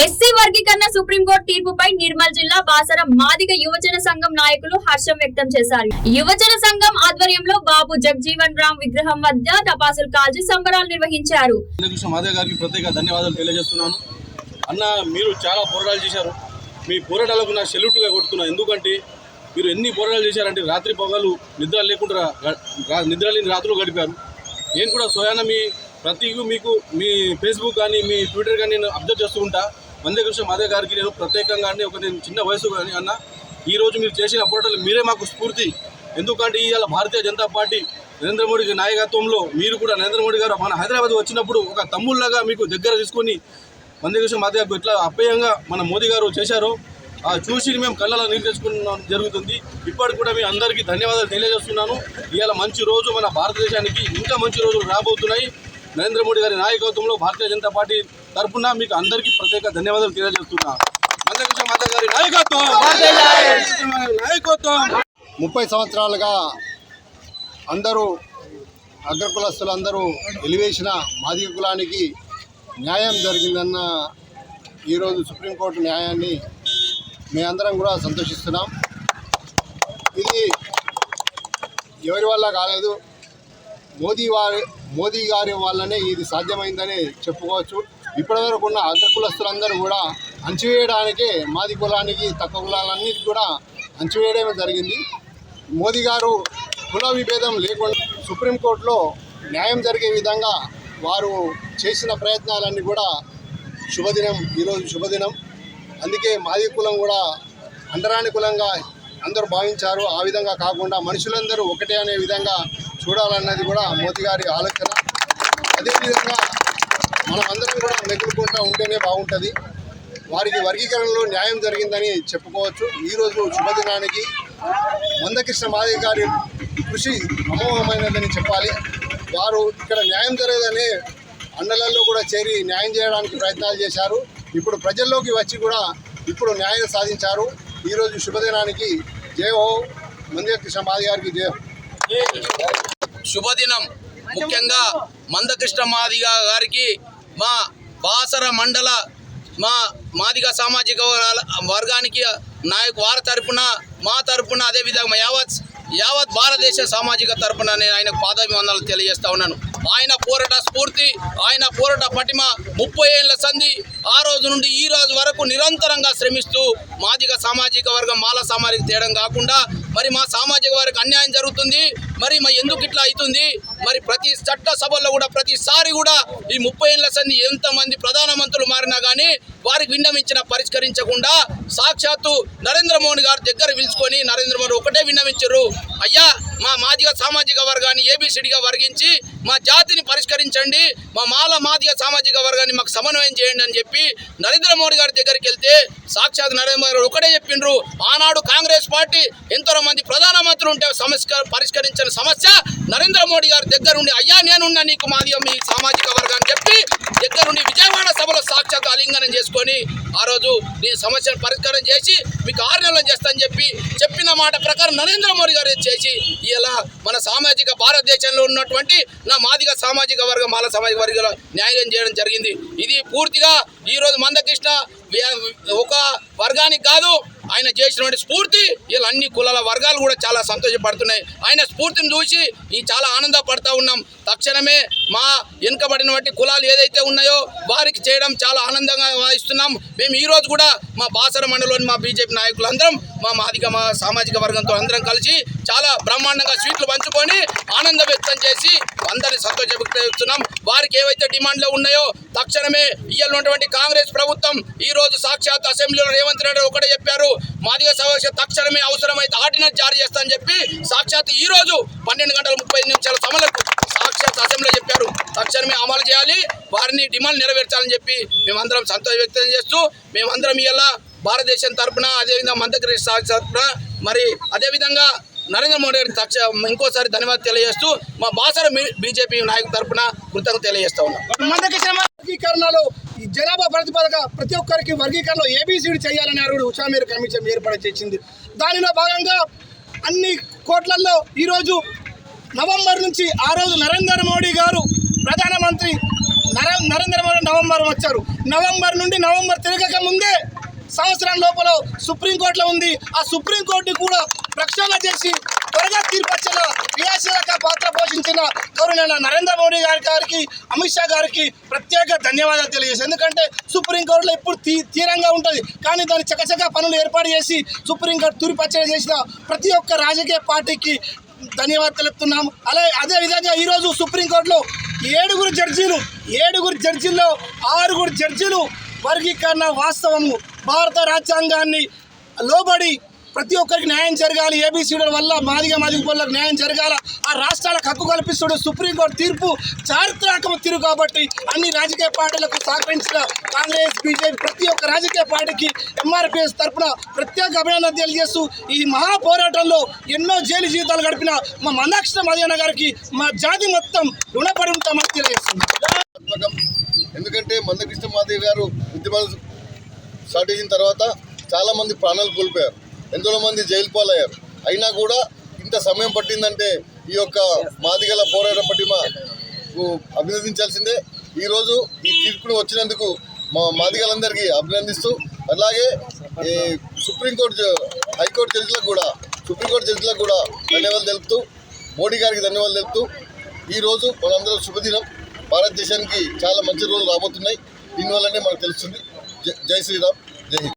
SC వర్గీకరణ supreme court తీర్పుపై Nirmal జిల్లా బాసర మాదిగ యువజన సంఘం నాయకులు హర్షం వ్యక్తం చేశారు. యువజన సంఘం ఆధ్వర్యంలో బాబు జగ్జీవన్ రామ్ విగ్రహం వద్ద తపాసులు కాల్చి సంబరాలు నిర్వహించారు. గారికి ప్రత్యేక ధన్యవాదాలు తెలియజేస్తున్నాను. అన్న మీరు చాలా పోరాటాలు చేశారు. మీ పోరాటాలకు నా సెల్యూట్గా కొడుతున్నా. ఎందుకంటే మీరు ఎన్ని పోరాటాలు చేశారంటే రాత్రి పొగలు నిద్ర లేకుండా నిద్ర లేని రాత్రులు గడిపారు. నేను కూడా స్వయాన మీ ప్రతి మీకు మీ ఫేస్బుక్ కానీ మీ ట్విట్టర్ కానీ నేను అబ్జర్వ్ చేస్తూ ఉంటా. వందే కృష్ణ మాధవ్ గారికి నేను ప్రత్యేకంగా అంటే ఒక నేను చిన్న వయసు కానీ అన్న. ఈరోజు మీరు చేసిన పోరాటాలు మీరే మాకు స్ఫూర్తి. ఎందుకంటే ఇవాళ భారతీయ జనతా పార్టీ నరేంద్ర మోడీ నాయకత్వంలో మీరు కూడా నరేంద్ర మోడీ గారు మన హైదరాబాద్ వచ్చినప్పుడు ఒక తమ్ముళ్ళగా మీకు దగ్గర తీసుకొని వందే కృష్ణ మాధవ్ గారు ఎట్లా అప్పయంగా మన మోదీ గారు చేశారో ఆ చూసి మేము కళ్ళలో నీరు తెచ్చుకున్నాం జరుగుతుంది. ఇప్పటికి కూడా మీ అందరికీ ధన్యవాదాలు తెలియజేస్తున్నాను. ఇవాళ మంచి రోజు మన భారతదేశానికి ఇంకా మంచి రోజులు రాబోతున్నాయి. నరేంద్ర మోడీ గారి నాయకత్వంలో భారతీయ జనతా పార్టీ తరఫున మీకు అందరికీ ప్రత్యేక ధన్యవాదాలు తెలియజేస్తున్నా. మందకృష్ణ మాధవ్ గారి నాయకత్వం. నాయకత్వం. ముప్పై సంవత్సరాలుగా అందరూ అగ్రకులస్తులందరూ వెలివేసిన మాదిగ కులానికి న్యాయం జరిగిందన్న ఈరోజు సుప్రీంకోర్టు న్యాయాన్ని మేమందరం కూడా సంతోషిస్తున్నాం. ఇది ఎవరి వల్ల కాలేదు. మోదీ వారి మోదీ గారి వల్లనే ఇది సాధ్యమైందని చెప్పుకోవచ్చు. ఇప్పటివరకు ఉన్న అగ్రకులస్తులందరూ కూడా అంచివేయడానికే మాది కులానికి తక్కువ కులాలన్నిటి కూడా అంచివేయడమే జరిగింది. మోదీ గారు కుల విభేదం లేకుండా సుప్రీంకోర్టులో న్యాయం జరిగే విధంగా వారు చేసిన ప్రయత్నాలన్నీ కూడా శుభదినం ఈరోజు శుభదినం. అందుకే మాది కులం కూడా అండరాని కులంగా అందరూ భావించారు. ఆ విధంగా కాకుండా మనుషులందరూ ఒకటే అనే విధంగా చూడాలన్నది కూడా మోదీ గారి ఆలోచన. అదేవిధంగా మనం అందరం కూడా మెగులుకుంటూ ఉంటేనే బాగుంటుంది. వారికి వర్గీకరణలో న్యాయం జరిగిందని చెప్పుకోవచ్చు. ఈరోజు శుభదినానికి మందకృష్ణ మాదిగ గారి కృషి అమోఘమైనదని చెప్పాలి. వారు ఇక్కడ న్యాయం జరగదని అండలలో కూడా చేరి న్యాయం చేయడానికి ప్రయత్నాలు చేశారు. ఇప్పుడు ప్రజల్లోకి వచ్చి కూడా ఇప్పుడు న్యాయం సాధించారు. ఈరోజు శుభదినానికి జయ హో మందకృష్ణ మాదిగ గారికి జయ శుభదినం. ముఖ్యంగా మందకృష్ణ మాదిగ గారికి మా బాసర మండల మా మాదిగ సామాజిక వర్గానికి నాయకు వారి తరపున మా తరపున అదేవిధంగా యావత్ యావత్ భారతదేశ సామాజిక తరపున నేను ఆయనకు పాదాభివందనలు తెలియజేస్తా ఉన్నాను. ఆయన పోరాట స్ఫూర్తి ఆయన పోరాట పటిమ ముప్పై ఏళ్ళ సంధి ఆ రోజు నుండి ఈ రోజు వరకు నిరంతరంగా శ్రమిస్తూ మాదిగ సామాజిక వర్గం మాల సామాజిక తేడం కాకుండా మరి మా సామాజిక వర్గం అన్యాయం జరుగుతుంది మరి మా ఎందుకు ఇట్లా అవుతుంది మరి ప్రతి చట్ట సభల్లో కూడా ప్రతిసారి కూడా ఈ ముప్పై ఏళ్ళ సంధి ఎంతమంది ప్రధానమంత్రులు మారినా కానీ వారికి విన్నవించిన పరిష్కరించకుండా సాక్షాత్తు నరేంద్ర మోడీ గారు దగ్గర పిలుచుకొని నరేంద్ర మోడీ ఒకటే విన్నవించరు. అయ్యా మా మాదిగ సామాజిక వర్గాన్ని ఏబిసిడిగా వర్గించి మా జాతిని పరిష్కరించండి మా మాల మాదిగ సామాజిక వర్గాన్ని మాకు సమన్వయం చేయండి అని చెప్పి నరేంద్ర మోడీ గారి దగ్గరికి వెళ్తే సాక్షాత్ నరేంద్ర మోడీ గారు ఒకటే చెప్పిండ్రు. ఆనాడు కాంగ్రెస్ పార్టీ ఎంతో మంది ప్రధానమంత్రులు ఉంటే సమస్య పరిష్కరించిన సమస్య నరేంద్ర మోడీ గారి దగ్గరుండి అయ్యా నేనున్నా నీకు మాదిగ మీ సామాజిక వర్గాన్ని చెప్పి దగ్గరుండి సాక్షాత్ ఆలింగనం చేసుకొని ఆ రోజు నేను సమస్యను పరిష్కారం చేసి మీకు ఆరు నెలలు చేస్తానని చెప్పి చెప్పిన మాట ప్రకారం నరేంద్ర మోడీ గారు చేసి ఇలా మన సామాజిక భారతదేశంలో ఉన్నటువంటి నా మాదిగ సామాజిక వర్గం మాల సామాజిక వర్గాల న్యాయం చేయడం జరిగింది. ఇది పూర్తిగా ఈరోజు మందకృష్ణ ఒక వర్గానికి కాదు ఆయన చేసినటువంటి స్ఫూర్తి ఇలా అన్ని కులాల వర్గాలు కూడా చాలా సంతోషపడుతున్నాయి. ఆయన స్ఫూర్తిని చూసి ఈ చాలా ఆనందపడతా ఉన్నాం. తక్షణమే మా వెనుకబడిన వంటి కులాలు ఏదైతే ఉన్నాయో వారికి చేయడం చాలా ఆనందంగా భావిస్తున్నాం మేము ఈ రోజు కూడా మా బాసర మండలంలోని మా బీజేపీ నాయకులందరం మా మాదిక మా సామాజిక వర్గంతో అందరం కలిసి చాలా బ్రహ్మాండంగా స్వీట్లు పంచుకొని ఆనంద వ్యక్తం చేసి అందరిని సంతోష చేస్తున్నాం వారికి ఏవైతే డిమాండ్లు ఉన్నాయో తక్షణమే ఇయ్యాల కాంగ్రెస్ ప్రభుత్వం ఈ రోజు సాక్షాత్ అసెంబ్లీలో రేవంత్ రెడ్డి ఒకటే చెప్పారు. మాదిగ సమస్య తక్షణమే అవసరమైతే ఆర్డినెన్స్ జారీ చేస్తా అని చెప్పి సాక్షాత్ ఈ రోజు పన్నెండు గంటల ముప్పై ఐదు నిమిషాల సమలకు సాక్షాత్ అసెంబ్లీ చెప్పారు. తక్షణమే అమలు చేయాలి. వారిని డిమాండ్ నెరవేర్చాలని చెప్పి మేమందరం సంతోష వ్యక్తం చేస్తూ మేమందరం ఇలా భారతదేశం తరఫున అదేవిధంగా మంత్రికృష్ణ తరఫున మరి అదేవిధంగా నరేంద్ర మోడీ గారికి తక్ష ఇంకోసారి ధన్యవాదాలు తెలియజేస్తూ మా బాసర బీజేపీ నాయకు తరపున కృతజ్ఞత తెలియజేస్తా ఉన్నాం. ఈ జనాభా ప్రతిపాదక ప్రతి ఒక్కరికి వర్గీకరణలో ఏబీసీడీ చేయాలని అరుగుడు ఉషామీర్ కమిషన్ ఏర్పాటు చేసింది. దానిలో భాగంగా అన్ని కోట్లల్లో ఈరోజు నవంబర్ నుంచి ఆ రోజు నరేంద్ర మోడీ గారు ప్రధానమంత్రి నర- నరేంద్ర మోడీ నవంబర్ వచ్చారు. నవంబర్ నుండి నవంబర్ తిరగక ముందే సంవత్సరం లోపల సుప్రీంకోర్టులో ఉంది. ఆ సుప్రీంకోర్టుని కూడా ప్రక్షాళన చేసి త్వరగా తీర్పు వచ్చేలా క్రియాశీలక పాత్ర పోషించిన గౌరవ నరేంద్ర మోడీ గారి గారికి అమిత్ షా గారికి ప్రత్యేక ధన్యవాదాలు తెలియజేసి ఎందుకంటే సుప్రీంకోర్టులో ఇప్పుడు తీ తీరంగా ఉంటుంది. కానీ దాని చకచక పనులు ఏర్పాటు చేసి సుప్రీంకోర్టు తీర్పు చేసిన ప్రతి ఒక్క రాజకీయ పార్టీకి ధన్యవాదాలు తెలుపుతున్నాం అలాగే అదే విధంగా ఈరోజు సుప్రీంకోర్టులో ఏడుగురు జడ్జీలు ఏడుగురు జడ్జీల్లో ఆరుగురు జడ్జీలు వర్గీకరణ వాస్తవము. భారత రాజ్యాంగాన్ని లోబడి ప్రతి ఒక్కరికి న్యాయం జరగాలి. ఏబీసీల వల్ల మాదిగ మాదిగ పనులకు న్యాయం జరగాల. ఆ రాష్ట్రాలకు హక్కు కల్పిస్తున్న సుప్రీంకోర్టు తీర్పు చారిత్రాత్మక తీర్పు కాబట్టి అన్ని రాజకీయ పార్టీలకు సహకరించిన కాంగ్రెస్ బీజేపీ ప్రతి ఒక్క రాజకీయ పార్టీకి ఎంఆర్పిఎస్ తరఫున ప్రత్యేక అభినందన తెలియజేస్తూ ఈ మహా పోరాటంలో ఎన్నో జైలు జీవితాలు గడిపిన మా మందాక్షణ మదన గారికి మా జాతి మొత్తం రుణపడి ఉంటామని తెలియజేస్తుంది ఎందుకంటే మందకృష్ణ మాదేవి గారు ఉద్యమాలు స్టార్ట్ చేసిన తర్వాత చాలా మంది ప్రాణాలు కోల్పోయారు. ఎంతో మంది జైలు పాలయ్యారు. అయినా కూడా ఇంత సమయం పట్టిందంటే ఈ యొక్క మాదిగల పోరాట పట్టిమ అభినందించాల్సిందే. ఈరోజు ఈ తీర్పును వచ్చినందుకు మా మాదిగలందరికీ అభినందిస్తూ అలాగే ఈ సుప్రీంకోర్టు హైకోర్టు జడ్జిలకు కూడా సుప్రీంకోర్టు జడ్జిలకు కూడా ధన్యవాదాలు తెలుపుతూ మోడీ గారికి ధన్యవాదాలు తెలుపుతూ ఈరోజు మనందరం శుభదినం. భారతదేశానికి చాలా మంచి రోజులు రాబోతున్నాయి. దీనివల్లనే మనకు తెలుస్తుంది. జై- జై శ్రీరామ్. జై హింద్.